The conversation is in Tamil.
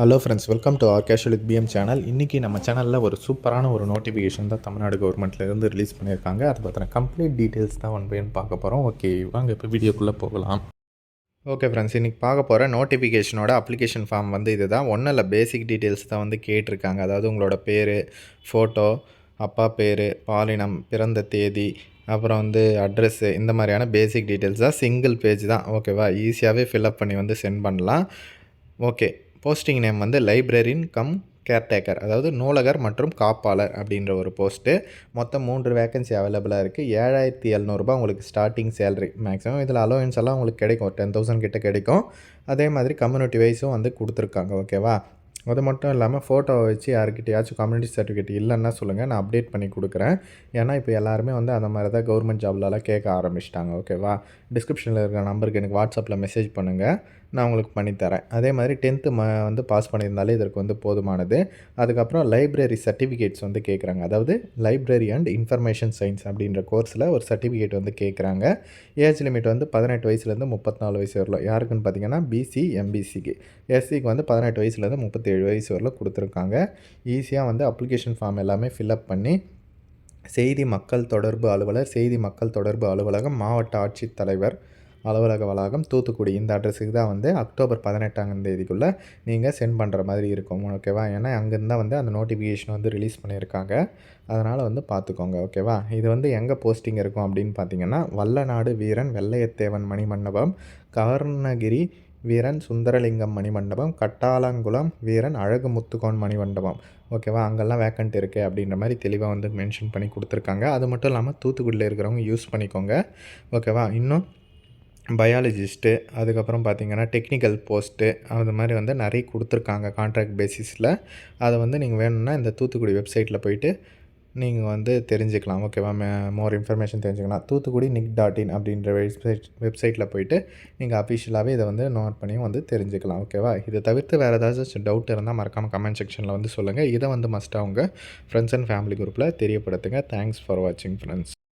Hello friends welcome to our casual with PM channel இன்றைக்கி நம்ம சேனலில் ஒரு சூப்பரான ஒரு நோட்டிஃபிகேஷன் தான் தமிழ்நாடு கவர்மெண்ட்லேருந்து ரிலீஸ் பண்ணியிருக்காங்க. அதை பற்றின கம்ப்ளீட் டீட்டெயில்ஸ் தான் ஒன் பையன் பார்க்க போகிறோம் ஓகே வாங்க இப்போ வீடியோக்குள்ளே போகலாம். ஓகே ஃப்ரெண்ட்ஸ் இன்றைக்கி பார்க்க போகிற நோட்டிஃபிகேஷனோட அப்ளிகேஷன் ஃபார்ம் வந்து இதுதான். ஒன்றும் இல்லை பேசிக் டீட்டெயில்ஸ் தான் வந்து கேட்டிருக்காங்க. அதாவது உங்களோட பேர் ஃபோட்டோ அப்பா பேர் பாலினம் பிறந்த தேதி அப்புறம் வந்து அட்ரஸ்ஸு இந்த மாதிரியான பேசிக் டீட்டெயில்ஸ் தான். சிங்கிள் பேஜ் தான். ஓகேவா ஈஸியாகவே ஃபில்அப் பண்ணி வந்து சென்ட் பண்ணலாம். ஓகே போஸ்டிங் நேம் வந்து லைப்ரரின் கம் கேர்டேக்கர் அதாவது நூலகர் மற்றும் காப்பாளர் அப்படின்ற ஒரு போஸ்ட்டு மொத்தம் மூன்று வேகன்சி அவைலபிளாக இருக்குது ஏழாயிரத்தி எழுநூறுபா உங்களுக்கு ஸ்டார்டிங் சேலரி மேக்ஸிமம் இதில் அலோவன்ஸ் எல்லாம் உங்களுக்கு கிடைக்கும். டென் தௌசண்ட் கிட்ட கிடைக்கும். அதே மாதிரி கம்யூனிட்டி வைஸும் வந்து கொடுத்துருக்காங்க. ஓகேவா அது மட்டும் இல்லாமல் ஃபோட்டோவை வச்சு யாருக்கிட்டையாச்சும் கம்யூனிட்டி சர்டிஃபிகேட் இல்லைன்னா சொல்லுங்கள் நான் அப்டேட் பண்ணி கொடுக்குறேன். ஏன்னா இப்போ எல்லாருமே வந்து அந்த மாதிரி தான் கவர்மெண்ட் ஜாப்லலாம் கேட்க ஆரம்பிச்சிட்டாங்க. ஓகேவா டிஸ்கிரிப்ஷனில் இருக்கிற நம்பருக்கு எனக்கு வாட்ஸ்அப்பில் மெசேஜ் பண்ணுங்கள் நான் உங்களுக்கு பண்ணித்தரேன். அதே மாதிரி டென்த்து ம வந்து பாஸ் பண்ணியிருந்தாலே இதற்கு வந்து போதுமானது. அதுக்கப்புறம் லைப்ரரி சர்டிஃபிகேட்ஸ் வந்து கேட்குறாங்க. அதாவது லைப்ரரி அண்ட் இன்ஃபர்மேஷன் சயின்ஸ் அப்படின்ற கோர்ஸில் ஒரு சர்டிஃபிகேட் வந்து கேட்குறாங்க. ஏஜ் லிமிட் வந்து பதினெட்டு வயசுலேருந்து முப்பத்தி நாலு வயசு வரலாம். யாருக்குன்னு பார்த்தீங்கன்னா பிசி எம்பிசிக்கு எஸ்சிக்கு வந்து பதினெட்டு வயசுலேருந்து முப்பத்தேழு வயசு வரலாம் கொடுத்துருக்காங்க. ஈஸியாக வந்து அப்ளிகேஷன் ஃபார்ம் எல்லாமே ஃபில்அப் பண்ணி செய்தி மக்கள் தொடர்பு அலுவலர் செய்தி மக்கள் தொடர்பு அலுவலகம் மாவட்ட ஆட்சித்தலைவர் அலுவலக வளாகம் தூத்துக்குடி. இந்த அட்ரஸுக்கு தான் வந்து அக்டோபர் பதினெட்டாம் தேதிக்குள்ளே நீங்கள் சென்ட் பண்ணுற மாதிரி இருக்கும். ஓகேவா ஏன்னா அங்கேருந்து தான் வந்து அந்த நோட்டிஃபிகேஷன் வந்து ரிலீஸ் பண்ணியிருக்காங்க. அதனால் வந்து பார்த்துக்கோங்க ஓகேவா இது வந்து எங்கே போஸ்டிங் இருக்கும் அப்படின்னு பார்த்தீங்கன்னா வல்லநாடு வீரன் வெள்ளையத்தேவன் மணிமண்டபம் கவர்ணகிரி வீரன் சுந்தரலிங்கம் மணிமண்டபம் கட்டாலங்குளம் வீரன் அழகு முத்துக்கோன் மணிமண்டபம் ஓகேவா அங்கெல்லாம் வேக்கண்ட் இருக்குது அப்படின்ற மாதிரி தெளிவாக வந்து மென்ஷன் பண்ணி கொடுத்துருக்காங்க. அது மட்டும் இல்லாமல் தூத்துக்குடியில் இருக்கிறவங்க யூஸ் பண்ணிக்கோங்க. ஓகேவா இன்னும் பயாலஜிஸ்ட்டு அதுக்கப்புறம் பார்த்தீங்கன்னா டெக்னிக்கல் போஸ்ட்டு அது மாதிரி வந்து நிறைய கொடுத்துருக்காங்க கான்ட்ராக்ட் பேசிஸில் அதை வந்து நீங்கள் வேணும்னா இந்த தூத்துக்குடி வெப்சைட்டில் போயிட்டு நீங்கள் வந்து தெரிஞ்சுக்கலாம். ஓகேவா மே மோர் இன்ஃபர்மேஷன் தெரிஞ்சுக்கலாம். தூத்துக்குடி நிக் டாட் இன் அப்படின்ற வெப்சைட் வெப்சைட்டில் போயிட்டு நீங்கள் அஃபிஷியலாகவே இதை வந்து நோட் பண்ணியும் வந்து தெரிஞ்சுக்கலாம். ஓகேவா இதை தவிர்த்து வேறு ஏதாச்சும் டவுட் இருந்தால் மறக்காமல் கமெண்ட் செக்ஷனில் வந்து சொல்லுங்கள் இதை வந்து மஸ்ட்டாக உங்கள் ஃப்ரெண்ட்ஸ் அண்ட் ஃபேமிலி குரூப்பில் தெரியப்படுத்துங்க. தேங்க்ஸ் ஃபார் வாட்சிங் ஃப்ரெண்ட்ஸ்